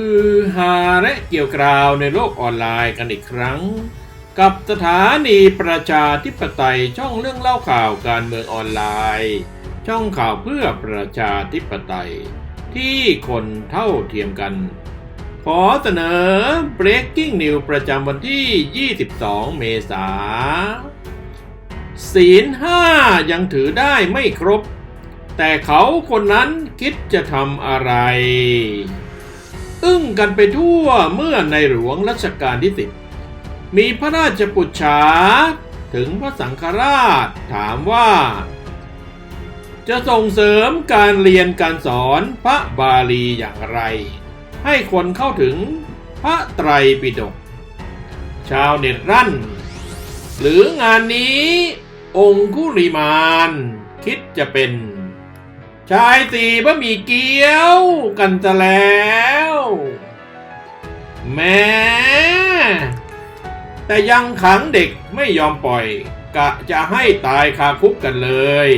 คือฮาและเกี่ยวกราวในโลกออนไลน์กันอีกครั้ง กับสถานีประชาธิปไตยช่องเรื่องเล่าข่าวการเมืองออนไลน์ ช่องข่าวเพื่อประชาธิปไตย ที่คนเท่าเทียมกัน ขอเสนอ breaking news ประจำวันที่ 22 เมษาศีลห้ายังถือได้ไม่ครบ แต่เขาคนนั้นคิดจะทำอะไร อึ้งกันไปทั่วเมื่อในหลวงรัชกาลที่สิบมีพระราชปุจฉาถึงพระสังฆราชถามว่า จะส่งเสริมการเรียนการสอนพระบาลีอย่างไร ให้คนเข้าถึงพระไตรปิฎกชาวเน็ตรั่น หรืองานนี้องคุริมานคิดจะเป็น ชายสี่บะหมี่เกี๊ยว กันจะแล้ว แม้แต่ยังขังเด็กไม่ยอมปล่อย กะจะให้ตายคาคุกกันเลย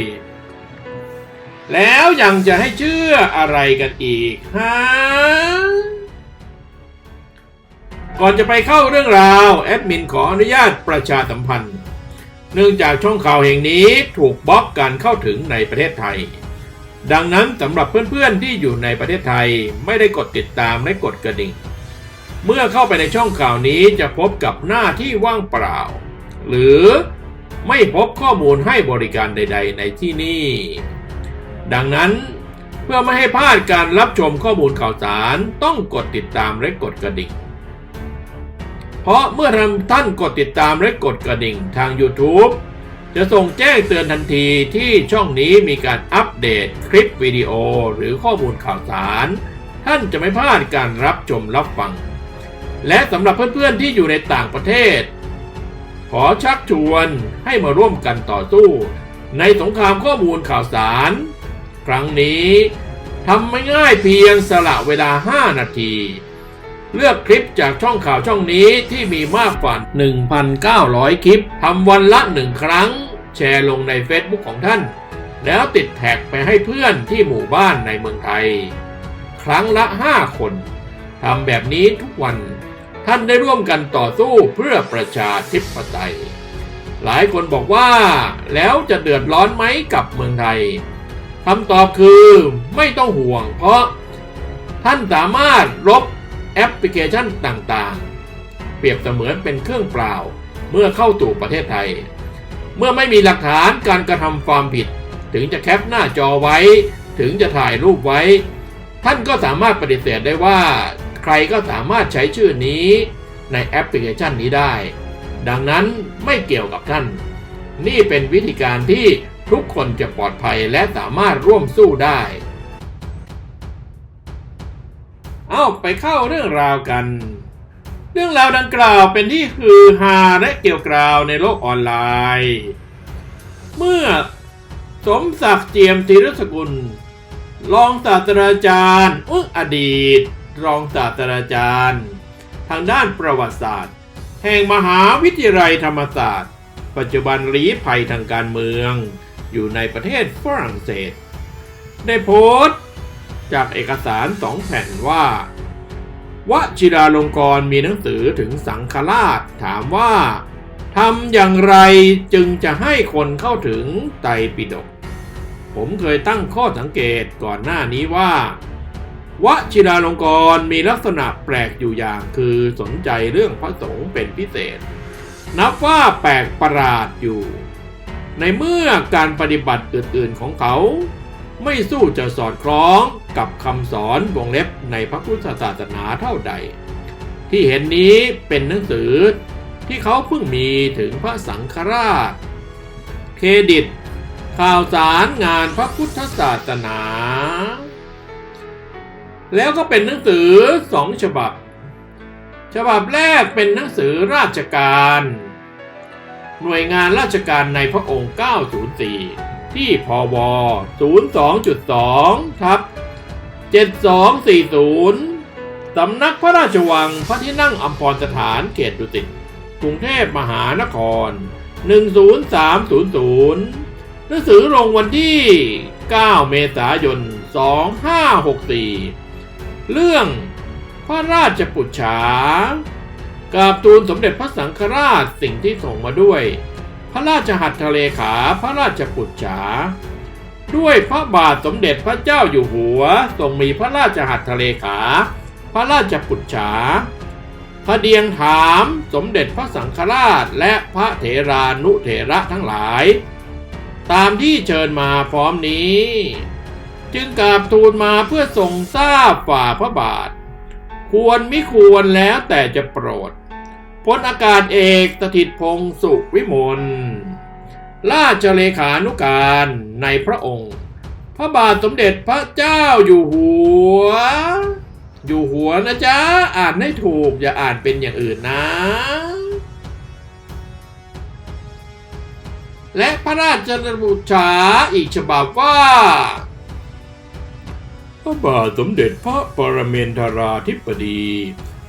แล้วยังจะให้เชื่ออะไรกันอีกฮะก่อนจะไปเข้าเรื่องราว แอดมินขออนุญาตประชาสัมพันธ์ เนื่องจากช่องข่าวแห่งนี้ถูกบล็อกการเข้าถึงในประเทศไทย ดังนั้นสำหรับเพื่อนๆที่อยู่ในประเทศไทยไม่ได้กดติดตามและกดกระดิ่ง เมื่อเข้าไปในช่องข่าวนี้จะพบกับหน้าที่ว่างเปล่า หรือไม่พบข้อมูลให้บริการใด ๆ ในที่นี่ ดังนั้นเพื่อไม่ให้พลาดการรับชมข้อมูลข่าวสารต้องกดติดตามและกดกระดิ่ง เพราะเมื่อท่านกดติดตามและกดกระดิ่งทาง YouTube จะส่งแจ้งเตือนทันทีที่ช่องนี้มีการอัปเดตคลิปวิดีโอหรือข้อมูลข่าวสาร ท่านจะไม่พลาดการรับชมรับฟัง และสำหรับเพื่อนๆที่อยู่ในต่างประเทศ ขอชักชวนให้มาร่วมกันต่อสู้ ในสงครามข้อมูลข่าวสาร ครั้งนี้ทำไม่ง่ายเพียงสละเวลา 5 นาที เลือกคลิปจากช่องข่าวช่องนี้ที่มีมากกว่า 1,900 คลิปทำวันละหนึ่งครั้ง แชร์ลงใน Facebook ของท่าน แล้วติดแท็กไปให้เพื่อนที่หมู่บ้านในเมืองไทย ครั้งละ 5 คนทำแบบนี้ทุกวัน ท่านได้ร่วมกันต่อสู้เพื่อประชาธิปไตย หลายคนบอกว่าแล้วจะเดือดร้อนไหมกับเมืองไทยคำตอบคือไม่ต้องห่วงเพราะท่านสามารถลบ แอปพลิเคชันต่างๆ เปรียบเสมือนเป็นเครื่องเปล่าเมื่อเข้าสู่ประเทศไทย เมื่อไม่มีหลักฐานการกระทำความผิด ถึงจะแคปหน้าจอไว้ ถึงจะถ่ายรูปไว้ ท่านก็สามารถปฏิเสธได้ว่า ใครก็สามารถใช้ชื่อนี้ในแอปพลิเคชันนี้ได้ ดังนั้นไม่เกี่ยวกับท่าน นี่เป็นวิธีการที่ทุกคนจะปลอดภัยและสามารถร่วมสู้ได้ เอาไปเข้าเรื่องราวกัน เรื่องราวดังกล่าวเป็นที่ฮือฮาและเกี่ยวกราวในโลกออนไลน์ เมื่อสมศักดิ์เจียมธีรสกุล รองศาสตราจารย์อุ้งอดีต รองศาสตราจารย์ ทางด้านประวัติศาสตร์ แห่งมหาวิทยาลัยธรรมศาสตร์ ปัจจุบันลี้ภัยทางการเมือง อยู่ในประเทศฝรั่งเศส ได้โพสต์ จากเอกสารสองแผ่นว่าวชิราลงกรณ์มีหนังสือถึงสังฆราชถามว่าทำอย่างไรจึงจะให้คนเข้าถึงไตรปิฎกผมเคยตั้งข้อสังเกตก่อนหน้านี้ว่าวชิราลงกรณ์มีลักษณะแปลกอยู่อย่างคือสนใจเรื่องพระสงฆ์เป็นพิเศษ นับว่าแปลกประหลาดอยู่ ในเมื่อการปฏิบัติอื่นๆของเขา ไม่สู้จะสอดคล้อง กับคำสอนวงเล็บในพระพุทธศาสนาเท่าใด ที่เห็นนี้เป็นหนังสือที่เขาเพิ่งมีถึงพระสังฆราช เครดิต ข่าวสารงานพระพุทธศาสนา แล้วก็เป็นหนังสือสองฉบับ ฉบับแรกเป็นหนังสือราชการ หน่วยงานราชการในพระองค์ 904ที่พว 02.2 ทับ 7240 สำนักพระราชวังพระที่นั่งอัมพรสถานเขตดุสิตกรุงเทพมหานคร 10300 หนังสือลงวันที่ 9 เมษายน 2564 เรื่องพระราชปุจฉากราบทูลสมเด็จพระสังฆราชสิ่งที่ส่งมาด้วย พระราชหัตถเลขาพระราชปุจฉา ด้วยพระบาทสมเด็จพระเจ้าอยู่หัวทรงมีพระราชหัตถเลขา พระราชปุจฉาพระเดียงถามสมเด็จพระสังฆราชและพระเถรานุเถระทั้งหลาย ตามที่เชิญมาพร้อมนี้ จึงกราบทูลมาเพื่อทรงทราบฝ่าพระบาท ควรมิควรแล้วแต่จะโปรดพลอากาศเอกสถิตพงศ์สุขวิมล ราชเลขานุการในพระองค์ พระบาทสมเด็จพระเจ้าอยู่หัว อยู่หัวนะจ๊ะ อ่านให้ถูกอย่าอ่านเป็นอย่างอื่นนะ และพระราชบุตรอีกฉบับว่า พระบาทสมเด็จพระปรเมนทราธิปดี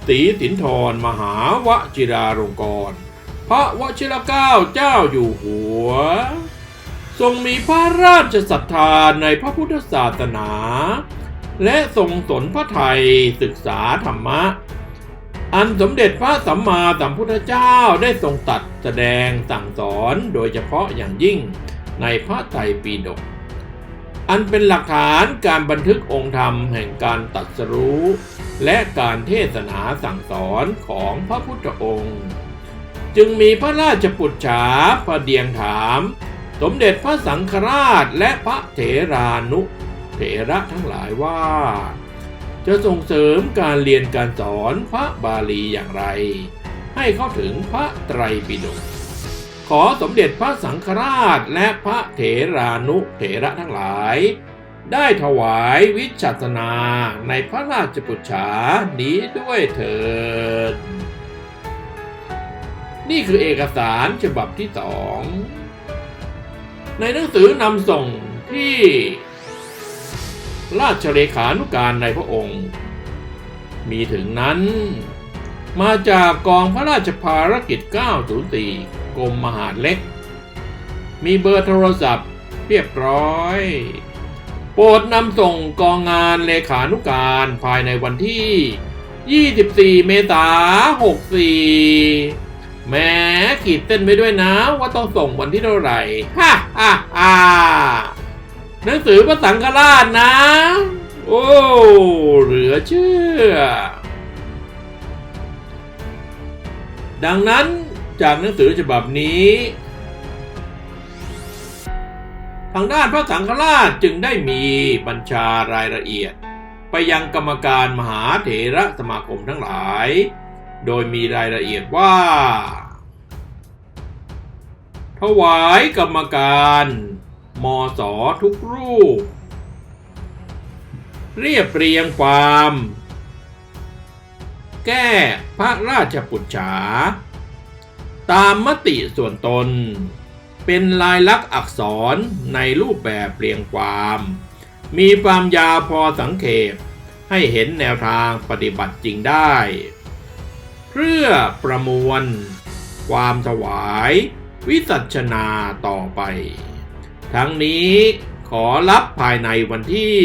ตีสินทรมหาวชิราลงกรณ พระวชิรเกล้าเจ้าอยู่หัว ทรงมีพระราชศรัทธาในพระพุทธศาสนา และทรงสนพระไทยศึกษาธรรมะ อันสมเด็จพระสัมมาสัมพุทธเจ้าได้ทรงตัดแสดงสั่งสอนโดยเฉพาะอย่างยิ่งในพระไตรปิฎกอันเป็นหลักฐานการบันทึกองค์ธรรมแห่งการตัดสรู้ และการเทศนาสั่งสอนของพระพุทธองค์ จึงมีพระราชปุจฉาประเดียงถาม สมเด็จพระสังฆราชและพระเถรานุเถระทั้งหลายว่า จะส่งเสริมการเรียนการสอนพระบาลีอย่างไร ให้เข้าถึงพระไตรปิฎกขอสมเด็จพระสังฆราชและพระเถรานุเถระทั้งหลาย ได้ถวายวิจัสนาในพระราชปุจฉานี้ด้วยเถิด นี่คือเอกสารฉบับที่สองในหนังสือนำส่งที่ ราชเลขานุการในพระองค์ มีถึงนั้น มาจากกองพระราชภารกิจ 904 กรมมหาดเล็ก มีเบอร์โทรศัพท์เรียบร้อยโปรดนำส่งกองงานเลขานุการภายในวันที่ 24 เมษายน 64 แหม้ขีดเส้นไว้ด้วยนะว่าต้องส่งวันที่เท่าไหร่ฮ่าฮ่าฮ่าหนังสือพระสังฆราชนะ โอ้เหลือเชื่อ ดังนั้นจากหนังสือฉบับนี้ ทางด้านพระสังฆราชจึงได้มีบัญชารายละเอียด ไปยังกรรมการมหาเถระสมาคมทั้งหลาย โดยมีรายละเอียดว่า ถวายกรรมการ มสทุกรูป เรียบเรียงความ แก้พระราชปุจฉา ตามมติส่วนตน เป็นลายลักษณ์อักษรในรูปแบบเรียงความ มีความยาวพอสังเขปให้เห็นแนวทางปฏิบัติจริงได้ เพื่อประมวล ความถวาย วิสัชนาต่อไป ทั้งนี้ขอรับภายในวันที่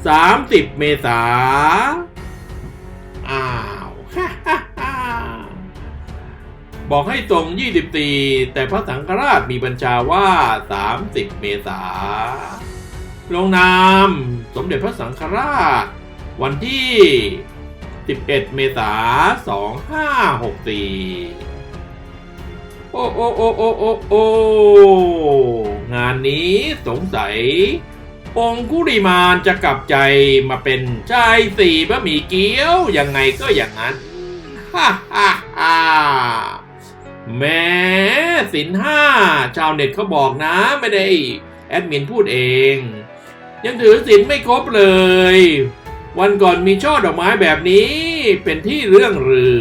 30 เมษาอ้าวบอกให้ตรง24 แต่พระสังฆราชมีบัญชาว่า 30 เมษาลงนามสมเด็จพระสังฆราช วันที่ 11 เมษา 2564 โอ้โอ้โอ้โอ้โอ้โอ้งานนี้สงสัย องคุริมานจะกลับใจมาเป็นชายสี่บะหมี่เกี๊ยวยังไงก็อย่างนั้นฮ่าฮ่าฮ่าแม้สินห้าชาวเน็ตเขาบอกนะไม่ได้แอดมินพูดเอง ยังถือสินไม่ครบเลย วันก่อนมีช่อดอกไม้แบบนี้เป็นที่เรื่องหรือ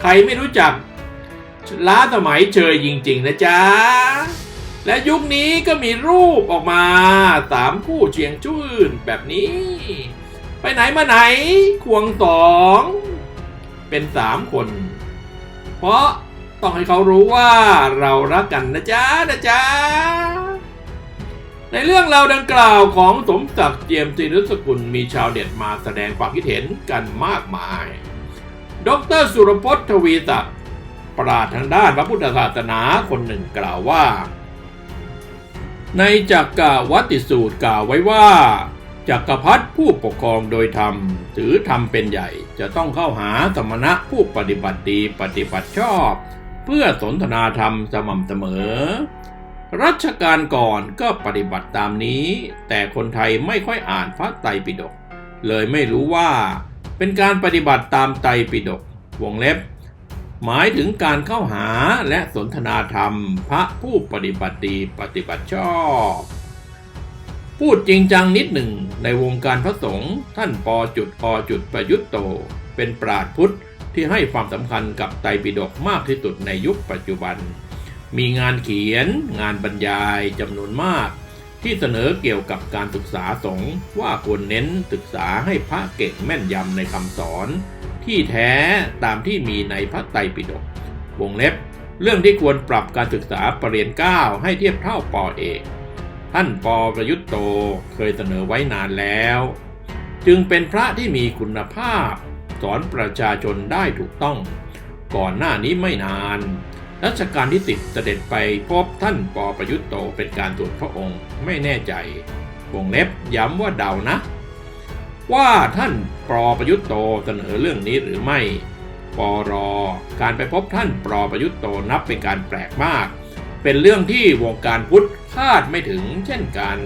ใครไม่รู้จัก ล้าสมัยเชยจริงๆนะจ๊ะ และยุคนี้ก็มีรูปออกมาสามคู่เชียงชื่นแบบนี้ ไปไหนมาไหนควงสองเป็นสามคน เพราะต้องให้เขารู้ว่าเรารักกันนะจ๊ะนะจ๊ะ ในเรื่องราวดังกล่าวของสมศักดิ์เจียมตรีนุสกุลมีชาวเน็ตมาแสดงความคิดเห็นกันมากมาย ดรสุรพจน์ทวีศักดิ ปราชญ์ทางด้านพระพุทธศาสนาคนหนึ่งกล่าวว่า ในจักรวัติสูตรกล่าวไว้ว่าจักรพรรดิผู้ปกครองโดยธรรมถือธรรมเป็นใหญ่จะต้องเข้าหาสมณะผู้ปฏิบัติดีปฏิบัติชอบ เพื่อสนทนาธรรมสม่ำเสมอ รัชกาลก่อนก็ปฏิบัติตามนี้ แต่คนไทยไม่ค่อยอ่านพระไตรปิฎกเลยไม่รู้ว่า เป็นการปฏิบัติตามไตรปิฎกวงเล็บ หมายถึงการเข้าหาและสนทนาธรรม พระผู้ปฏิบัติปฏิบัติชอบ พูดจริงจังนิดหนึ่งในวงการพระสงฆ์ท่านปอจุดอจุดประยุทธ์โต เป็นปราดพุทธที่ให้ความสำคัญกับไตรปิฎกมากที่สุดในยุคปัจจุบัน มีงานเขียน งานบรรยายจำนวนมาก ที่เสนอเกี่ยวกับการศึกษาสงฆ์ว่าควรเน้นศึกษาให้พระเก่งแม่นยำในคำสอน ที่แท้ตามที่มีในพระไตรปิฎกวงเล็บ เรื่องที่ควรปรับการศึกษาปรริญญาเก้าให้เทียบเท่าปอเอกท่านปอประยุทธ์โตเคยเสนอไว้นานแล้ว จึงเป็นพระที่มีคุณภาพ สอนประชาชนได้ถูกต้อง ก่อนหน้านี้ไม่นานรัชกาลที่สิบเสด็จไปพบท่านปอประยุทธ์โตเป็นการตรวจพระองค์ไม่แน่ใจวงเล็บย้ำว่าเดานะ ว่าท่านปอประยุทธ์โตเสนอเรื่องนี้หรือไม่ปอรอการไปพบท่านปอประยุทธ์โตนับเป็นการแปลกมาก เป็นเรื่องที่วงการพุทธคาดไม่ถึงเช่นกัน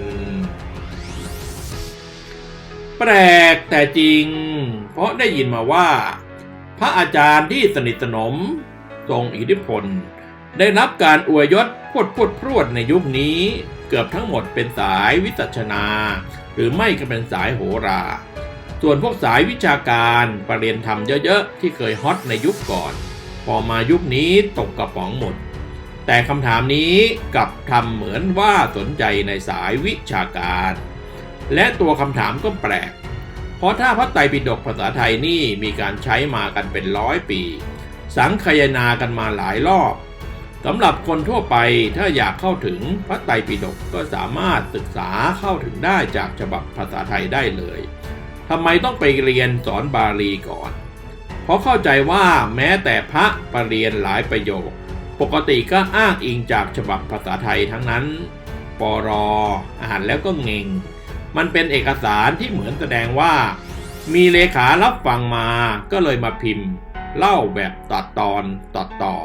แปลกแต่จริง เพราะได้ยินมาว่า พระอาจารย์ที่สนิทสนมทรงอิทธิพล ได้รับการอวยยศพวดพวดพรวดในยุคนี้ เกือบทั้งหมดเป็นสายวิสัชนา หรือไม่ก็เป็นสายโหรา ส่วนพวกสายวิชาการประเรียนธรรมเยอะๆ ที่เคยฮอตในยุคก่อน พอมายุคนี้ตกกระป๋องหมด แต่คำถามนี้กลับทำเหมือนว่าสนใจในสายวิชาการ และตัวคำถามก็แปลก เพราะถ้าพระไตรปิฎกภาษาไทยนี่มีการใช้มากันเป็นร้อยปี สังคายนากันมาหลายรอบ สำหรับคนทั่วไปถ้าอยากเข้าถึงพระไตรปิฎกก็สามารถศึกษาเข้าถึงได้จากฉบับภาษาไทยได้เลยทำไมต้องไปเรียนสอนบาลีก่อน เพราะเข้าใจว่าแม้แต่พระปรเรียนหลายประโยค ปกติก็อ้างอิงจากฉบับภาษาไทยทั้งนั้น ปรออ่านแล้วก็เงง มันเป็นเอกสารที่เหมือนแสดงว่า มีเลขารับฟังมาก็เลยมาพิมพ์ เล่าแบบตัดตอนตัดต่อ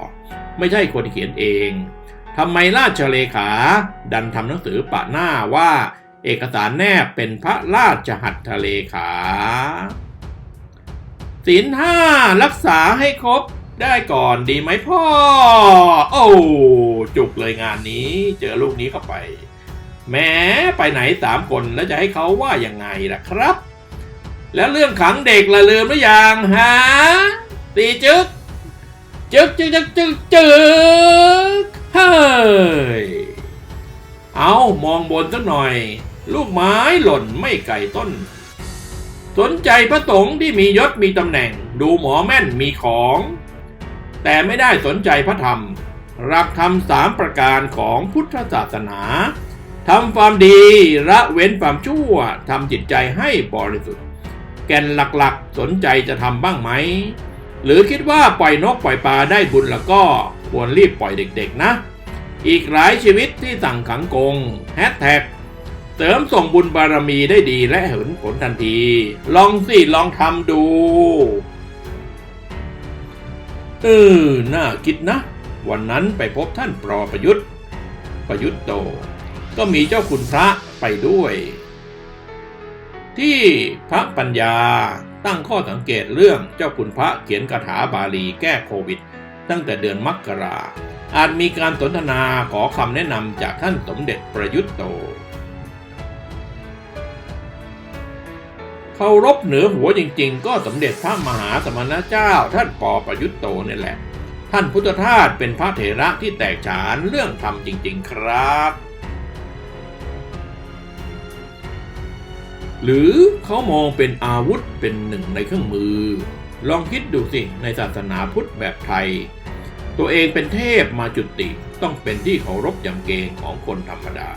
ไม่ใช่คนเขียนเองทำไมราชเลขา ดันทำหนังสือปะหน้าว่า เอกสารแนบเป็นพระราชหัตถเลขาศีลห้ารักษาให้ครบได้ก่อนดีไหมพ่อ โอ้จุกเลยงานนี้เจอลูกนี้เข้าไปแม้ไปไหนสามคนแล้วจะให้เขาว่ายังไงล่ะครับ แล้วเรื่องขังเด็กละลืมหรือยังฮะตีจึก จึกจึกจึกจึกจึกเฮ้ย เอามองบนสักหน่อย ลูกไม้หล่นไม่ไก่ต้น สนใจพระสงฆ์ที่มียศมีตำแหน่ง ดูหมอแม่นมีของ แต่ไม่ได้สนใจพระธรรมรักธรรมสามประการของพุทธศาสนาทำความดีละเว้นความชั่วทำจิตใจให้บริสุทธิ์ แก่นหลักๆสนใจจะทำบ้างไหม หรือคิดว่าปล่อยนกปล่อยปลาได้บุญแล้วก็ควรรีบปล่อยเด็กๆนะ อีกหลายชีวิตที่สั่งขังกงแฮชแท็กเสริมส่งบุญบารมีได้ดีและเห็นผลทันที ลองสิลองทำดูเออน่าคิดนะ วันนั้นไปพบท่านปรประยุทธ์ ประยุทธ์โต ก็มีเจ้าคุณพระไปด้วย ที่พระปัญญา ตั้งข้อสังเกตเรื่องเจ้าคุณพระเขียนคาถาบาลีแก้โควิด ตั้งแต่เดือนมกราอาจมีการสนทนาขอคำแนะนำจากท่านสมเด็จประยุทธ์โตเคารพเหนือหัวจริงๆ ก็สมเด็จพระมหาสมณเจ้าท่านปอประยุทธ์โตนี่แหละ ท่านพุทธทาสเป็นพระเถระที่แตกฉานเรื่องธรรมจริง ๆ ครับ หรือเขามองเป็นอาวุธเป็นหนึ่งในเครื่องมือ ลองคิดดูสิในศาสนาพุทธแบบไทย ตัวเองเป็นเทพมาจุติต้องเป็นที่เคารพยำเกรงของคนธรรมดา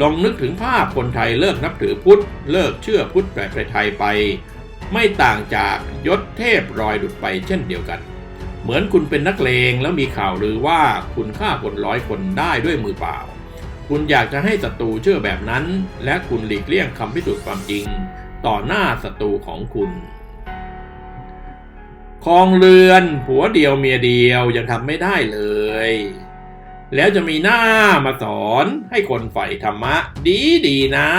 ลองนึกถึงภาพคนไทยเลิกนับถือพุทธ เลิกเชื่อพุทธแบบไทยไป ไม่ต่างจากยศเทพรอยดุดไปเช่นเดียวกัน เหมือนคุณเป็นนักเลงแล้วมีข่าวลือว่าคุณฆ่าคนร้อยคนได้ด้วยมือเปล่า คุณอยากจะให้ศัตรูเชื่อแบบนั้น และคุณหลีกเลี่ยงคำพิสูจน์ความจริง ต่อหน้าศัตรูของคุณครองเรือน ผัวเดียวเมียเดียวยังทำไม่ได้เลย แล้วจะมีหน้ามาสอนให้คนใฝ่ธรรมะ ดีดีนะ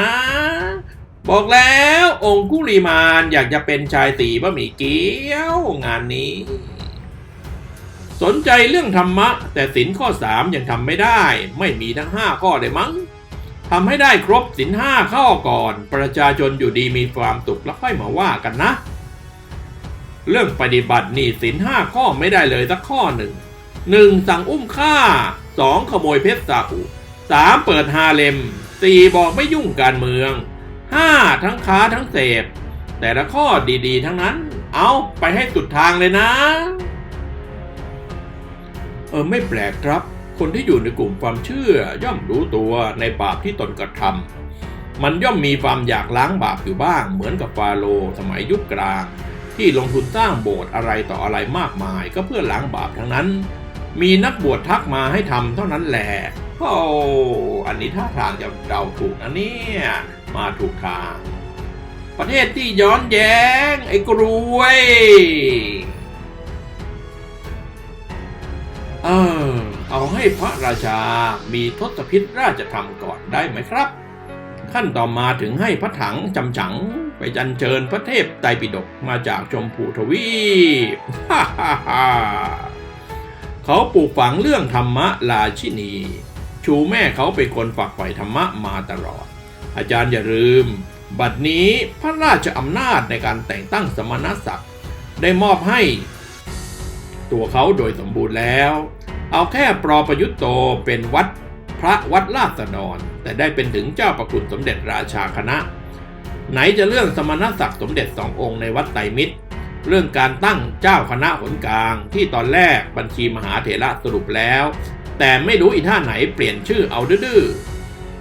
บอกแล้วองคุลีมานอยากจะเป็นชายตีบะหมี่เกี๊ยวงานนี้ สนใจเรื่องธรรมะ แต่สินข้อสามยังทำไม่ได้ ไม่มีทั้งห้าข้อเลยมั้งทำให้ได้ครบสินห้าข้อก่อน ประชาชนอยู่ดีมีความสุขแล้วค่อยมาว่ากันนะ เรื่องปฏิบัตินี่สินห้าข้อไม่ได้เลยสักข้อหนึ่งหนึ่งสั่งอุ้มฆ่าสองขโมยเพชรซาอุสามเปิดฮาเลมสี่บอกไม่ยุ่งการเมืองห้าทั้งค้าทั้งเสพ แต่ละข้อดีๆ ทั้งนั้น เอาไปให้สุดทางเลยนะ เออไม่แปลกครับ คนที่อยู่ในกลุ่มความเชื่อย่อมรู้ตัวในบาปที่ตนกระทำมันย่อมมีความอยากล้างบาปอยู่บ้าง เหมือนกับฟาโรห์สมัยยุคกลาง ที่ลงทุนสร้างโบสถ์อะไรต่ออะไรมากมาย ก็เพื่อล้างบาปทั้งนั้น มีนักบวชทักมาให้ทำเท่านั้นแหละโอ้อันนี้ท่าทางจะเดาถูกนะเนี่ยมาถูกทางประเทศที่ย้อนแย้งไอ้กรวย เอาให้พระราชามีทศพิษราชธรรมก่อนได้ไหมครับ ขั้นต่อมาถึงให้พระถังจำฉังไปจันเชิญพระเทพไตรปิฎกมาจากชมพูทวีปฮ่าฮ่าฮ่าเขาปลูกฝังเรื่องธรรมะราชินี ชูแม่เขาเป็นคนฝักใฝ่ธรรมะมาตลอด อาจารย์อย่าลืม บัดนี้พระราชอำนาจในการแต่งตั้งสมณศักดิ์ได้มอบให้ ตัวเขาโดยสมบูรณ์แล้ว เอาแค่ปรประยุทธ์โตเป็นวัดพระวัดลาดสดรแต่ได้เป็นถึงเจ้าประคุณสมเด็จราชาคณะ ไหนจะเรื่องสมณศักดิ์สมเด็จสององค์ในวัดไตรมิตร เรื่องการตั้งเจ้าคณะหนกลาง ที่ตอนแรกบัญชีมหาเถระสรุปแล้ว แต่ไม่รู้อีท่าไหนเปลี่ยนชื่อเอาดื้อ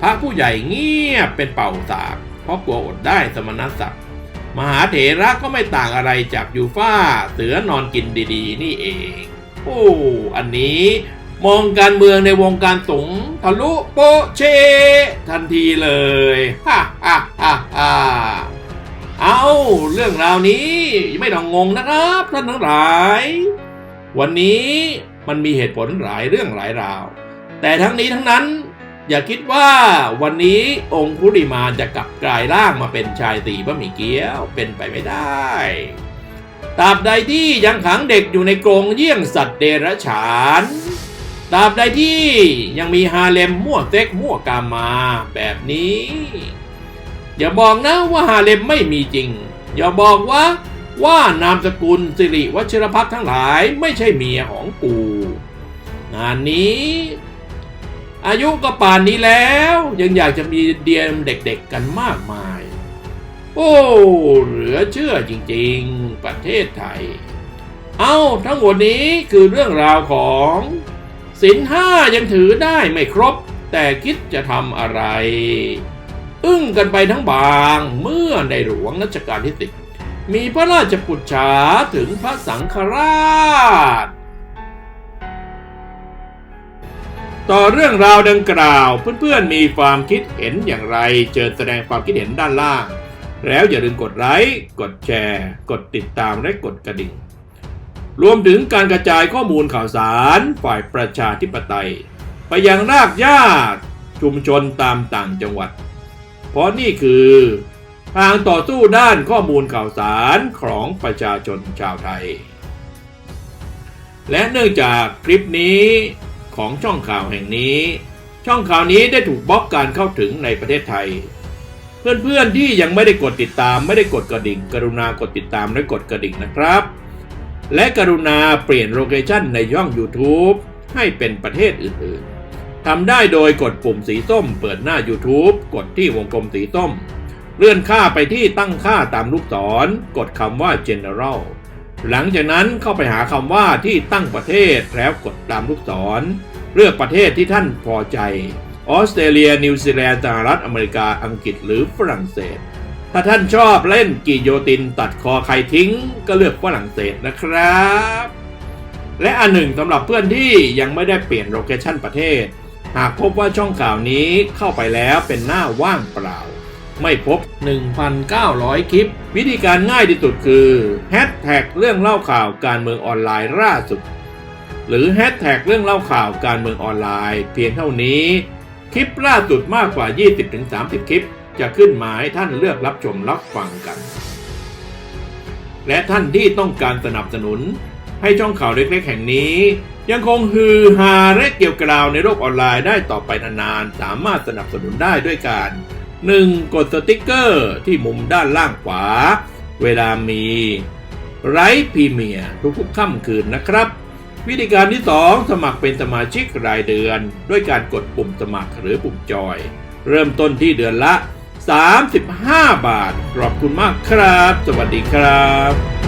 พระผู้ใหญ่เงียบเป็นเป่าสากเพราะกลัวอดได้สมณศักดิ์มหาเถระก็ไม่ต่างอะไรจากยูฟ่าเสือนอนกินดีๆ นี่เอง โอ้อันนี้มองการเมืองในวงการสงฆ์ทะลุโปเช ทันทีเลยฮ่าฮ่าฮ่าฮ่าเอาเรื่องราวนี้ไม่ต้องงงนะครับท่านทั้งหลาย วันนี้มันมีเหตุผลหลายเรื่องหลายราว แต่ทั้งนี้ทั้งนั้น อย่าคิดว่าวันนี้องคุริมาจะกลับกลายร่างมาเป็นชายตีบะหมี่เกี๊ยวเป็นไปไม่ได้ ตราบใดที่ยังขังเด็กอยู่ในกรงเยี่ยงสัตว์เดรัจฉานตราบใดที่ยังมีฮาเลมมั่วเต็กมั่วกามาแบบนี้ อย่าบอกนะว่าฮาเลมไม่มีจริง อย่าบอกว่าว่านามสกุลสิริวัชรพัฒทั้งหลายไม่ใช่เมียของกูงานนี้ อายุก็ป่านนี้แล้ว ยังอยากจะมีเดียมเด็กๆกันมากมาย โอ้ เหลือเชื่อจริงๆ ประเทศไทย เอาทั้งหมดนี้คือเรื่องราวของสินห้ายังถือได้ไม่ครบ แต่คิดจะทำอะไร อึ้งกันไปทั้งบางเมื่อในหลวงรัชกาลที่สิบมีพระราชปุจฉาถึงพระสังฆราช ต่อเรื่องราวดังกล่าวเพื่อนๆมีความคิดเห็นอย่างไรเชิญแสดงความคิดเห็นด้านล่าง แล้วอย่าลืมกดไลค์ กดแชร์ กดติดตามและกดกระดิ่ง รวมถึงการกระจายข้อมูลข่าวสารฝ่ายประชาธิปไตย ไปยังรากหญ้าชุมชนตามต่างจังหวัด เพราะนี่คือทางต่อสู้ด้านข้อมูลข่าวสารของประชาชนชาวไทย และเนื่องจากคลิปนี้ของช่องข่าวแห่งนี้ ช่องข่าวนี้ได้ถูกบล็อกการเข้าถึงในประเทศไทย เพื่อนๆที่ยังไม่ได้กดติดตาม ไม่ได้กดกระดิ่ง กรุณากดติดตามและกดกระดิ่งนะครับ และกรุณาเปลี่ยนโลเคชั่นในช่อง YouTube ให้เป็นประเทศอื่นๆทำได้โดยกดปุ่มสีส้ม เปิดหน้า YouTube กดที่วงกลมสีส้ม เลื่อนค่าไปที่ตั้งค่าตามลูกศร กดคำว่า General หลังจากนั้นเข้าไปหาคำว่าที่ตั้งประเทศแล้วกดตามลูกศร เลือกประเทศที่ท่านพอใจ ออสเตรเลีย นิวซีแลนด์สหรัฐอเมริกาอังกฤษหรือฝรั่งเศส ถ้าท่านชอบเล่นกิโยตินตัดคอใครทิ้ง ก็เลือกฝรั่งเศสนะครับ และอันหนึ่งสำหรับเพื่อนที่ยังไม่ได้เปลี่ยนโลเคชันประเทศ หากพบว่าช่องข่าวนี้เข้าไปแล้วเป็นหน้าว่างเปล่า ไม่พบ 1,900 คลิป วิธีการง่ายที่สุดคือแฮชแท็กเรื่องเล่าข่าวการเมืองออนไลน์ล่าสุด หรือแฮชแท็กเรื่องเล่าข่าวการเมืองออนไลน์ เพียงเท่านี้ คลิปล่าสุดมากกว่า 20-30 คลิป จะขึ้นหมาให้ท่านเลือกรับชมรับฟังกัน และท่านที่ต้องการสนับสนุน ให้ช่องข่าวเล็กๆแห่งนี้ ยังคงฮือฮาและเกี่ยวกราวในโลกออนไลน์ได้ต่อไปนานๆ สามารถสนับสนุนได้ด้วยการ 1. กดสติกเกอร์ที่มุมด้านล่างขวา เวลามีไรพรีเมียร์ทุกๆค่ำคืนนะครับ วิธีการที่ 2 สมัครเป็นสมาชิกรายเดือน ด้วยการกดปุ่มสมัครหรือปุ่มจอย เริ่มต้นที่เดือนละ 35 บาท ขอบคุณมากครับ สวัสดีครับ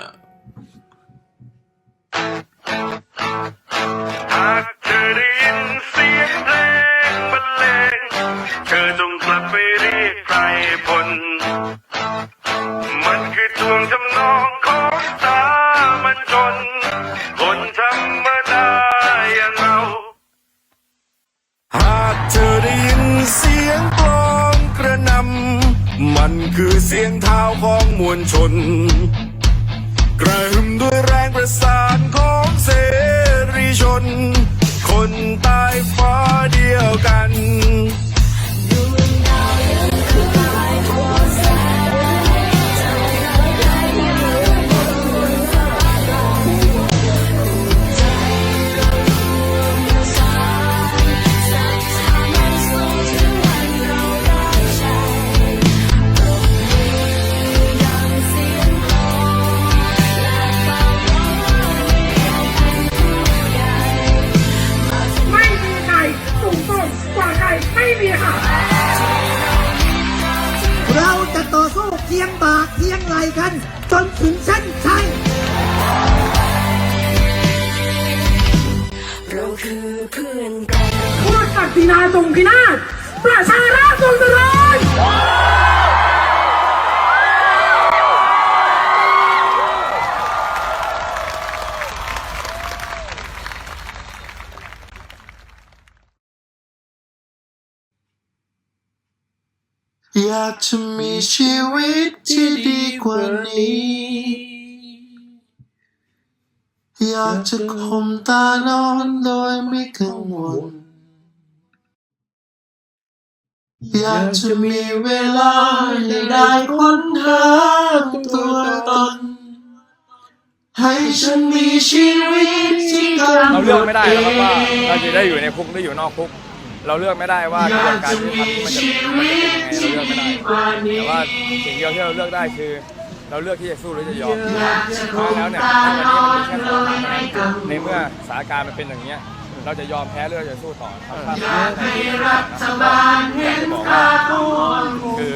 มันคือเสียงเท้าของมวลชน กระหึ่มด้วยแรงประสานของเสรีชน คนใตายฟ้าเดียวกัน เคียงบ่าเคียงไหลกัน จนถึงเส้นชัยเราคือเพื่อนกันพวกศักดินาทรงพินาศประชาราษฎร์ทรงเจริญ อยากจะมีชีวิตที่ดีกว่านี้ อยากจะข่มตานอนโดยไม่กังวล อยากจะมีเวลาให้ได้ค้นหาตัวตน ให้ฉันมีชีวิตที่กำหนเราเลือกไม่ได้เอนะครับว่าเราจะได้อยู่ในคุกหรืออยู่นอกคุก เราเลือกไม่ได้ว่ากระบวนการยุติธรรมมันจะมันจะเป็นยังไงเราเลือกไม่ได้แต่ว่าสิ่งเดียวที่เราเลือกได้คือ เราเลือกที่จะสู้หรือจะยอมเพราะฉะนั้นแล้วเนี่ยวันนี้มันมีแค่สองทางเท่านั้นในเมื่อสถานการณ์มันเป็นอย่างเนี้ยเราจะยอมแพ้หรือเราจะสู้ต่อครับถ้าจะบอกว่าคือ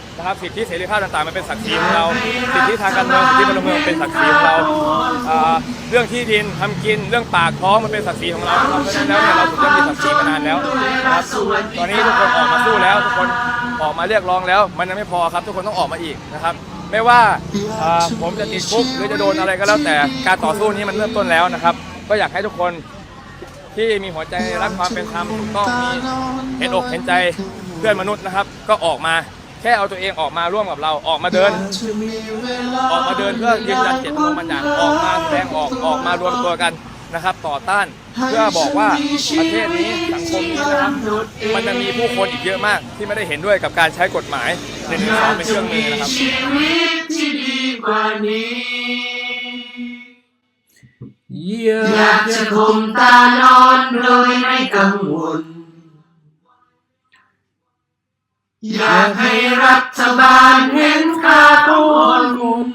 นะครับสิทธิเสรีภาพต่างๆมันเป็นศักดิ์ศรีของเรา สิทธิทางการเมืองสิทธิพลเมืองเป็นศักดิ์ศรีของเราอ่าเรื่องที่ดินทำกินเรื่องปากท้องมันเป็นศักดิ์ศรีของเราครับเพราะฉะนั้นแล้วเนี่ยเราถึงต้องมีศักดิ์ศรีมานานแล้วนะครับตอนนี้ทุกคนออกมาสู้แล้วทุกคนออกมาเรียกร้องแล้ว มันยังไม่พอครับ ทุกคนต้องออกมาอีกนะครับ ไม่ว่าอ่าผมจะติดคุกหรือจะโดนอะไรก็แล้วแต่การต่อสู้นี้มันเริ่มต้นแล้วนะครับ ก็อยากให้ทุกคนที่มีหัวใจรักความเป็นธรรมถูกต้องมีเห็นอกเห็นใจเพื่อนมนุษย์นะครับ ก็ออกมา แค่เอาตัวเองออกมาร่วมกับเราออกมาเดิน ออกมาเดินเพื่อยืนยันเจตจำนงบางอย่างออกมาแสดงออกออกมารวมตัวกันนะครับ ต่อต้านเพื่อบอกว่าประเทศนี้สังคมนี้นะครับมันจะมีผู้คนอีกเยอะมาก ที่ไม่ได้เห็นด้วยกับการใช้กฎหมายหนึ่งสองเป็นเครื่องมือนะครับอยากจะคมตานอนโดยไม่กังวล อยากให้รัฐบาลเห็นค่าของคน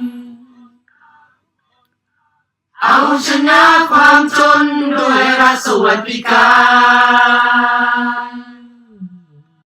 เอาชนะความจนด้วยรัฐสวัสดิการ